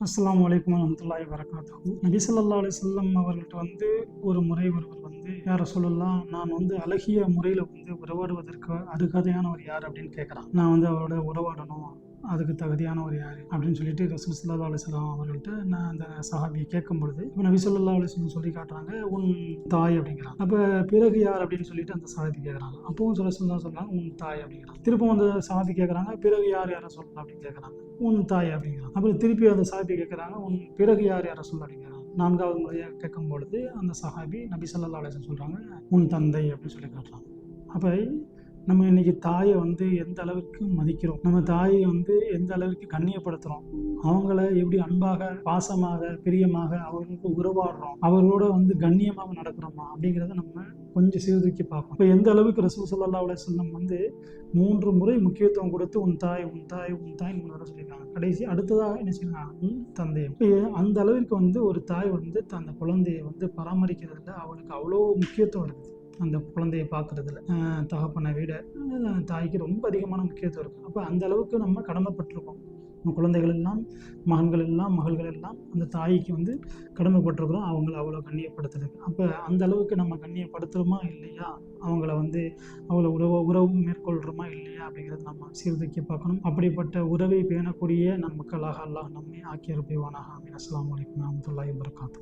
அஸ்லாம் வலைக்கம் வரமத்துல்லாய் வரகாத்துஹு நபி சொல்லா அலைஹி அவர்கள்ட்ட வந்து ஒரு முறை ஒருவர் வந்து யார சொல்லலாம் நான் வந்து அழகிய முறையில் வந்து உறவாடுவதற்கு அருகதையானவர் யார்? அப்படின்னு கேட்குறான். நான் வந்து அவரோட உறவாடணும். அதுக்கு தகுதியானவர் யார்? அப்படின்னு சொல்லிட்டு ரசூல் சல்லா அலிஸ்லாம் அவர்கள்ட்ட நான் அந்த சஹாபியை கேட்கும் பொழுது இப்போ நபி சொல்லா அலிஸ்லாம் சொல்லி காட்டுறாங்க உன் தாய் அப்படிங்கிறாங்க அப்போ பிறகு யார் அப்படின்னு சொல்லிட்டு அந்த சஹாபி கேட்குறாங்க. அப்பவும் சொல்ல சொல்லலாம் சொல்கிறாங்க உன் தாய் அப்படிங்கிறாங்க திருப்பவும் அந்த சஹாபி கேட்குறாங்க பிறகு யார் யாரை சொல்லலாம் அப்படின்னு கேட்குறாங்க. உன் தாய் அப்படிங்கிறாங்க அப்புறம் திருப்பி அந்த சஹாபி கேட்குறாங்க உன் பிறகு யார் யாரை சொல்ல அப்படிங்கிறாங்க நான்காவது முறையாக கேட்கும் பொழுது அந்த சஹாபி நபி சொல்லா அலிஸ்லாம் சொல்கிறாங்க உன் தந்தை அப்படின்னு சொல்லி காட்டுறாங்க. அப்போ நம்ம இன்னைக்கு தாயை வந்து எந்த அளவுக்கு மதிக்கிறோம்? நம்ம தாயை வந்து எந்த அளவுக்கு கண்ணியப்படுத்துகிறோம் அவங்கள எப்படி அன்பாக பாசமாக பிரியமாக அவர்களுக்கு உறவாடுறோம்? அவர்களோட வந்து கண்ணியமாக நடக்கிறோமா? அப்படிங்கிறத நம்ம கொஞ்சம் சீர்தூக்கி பார்ப்போம் இப்போ எந்த அளவுக்கு ரசூ சல்லா அலுவலம் வந்து மூன்று முறை முக்கியத்துவம் கொடுத்து உன் தாய் உன் தாய் உன் தாய் மூணு சொல்லியிருக்காங்க. கடைசி அடுத்ததாக என்ன செய்யறாங்க உன் தந்தையம் இப்போ அந்த அளவிற்கு வந்து ஒரு தாய் வந்து அந்த குழந்தையை வந்து பராமரிக்கிறதுல அவளுக்கு அவ்வளோ முக்கியத்துவம் இருக்குது. அந்த குழந்தையை பார்க்குறதுல. தகப்பனை விட தாய்க்கு ரொம்ப அதிகமான முக்கியத்துவம் இருக்குது அப்போ அந்த அளவுக்கு நம்ம கடமைப்பட்டிருக்கோம். நம்ம குழந்தைகள் எல்லாம் மகன்கள் எல்லாம் மகள்கள் எல்லாம் அந்த தாய்க்கு வந்து கடமைப்பட்டிருக்கிறோம். அவங்கள அவ்வளோ கண்ணியப்படுத்துறது அப்போ அந்த அளவுக்கு நம்ம கண்ணியப்படுத்துகிறோமா இல்லையா? அவங்கள வந்து அவ்வளோ உறவு உறவு மேற்கொள்கிறோமா இல்லையா? அப்படிங்கிறத நம்ம சீர்தூக்கி பார்க்கணும். அப்படிப்பட்ட உறவை பேணக்கூடிய நம் மக்களாக அல்லாஹ் நம்மை ஆக்கியர் ரபிவானாக அமீன். அஸ்லாம் வலைக்கம் வரமத்துல்லாஹி வரகாத்து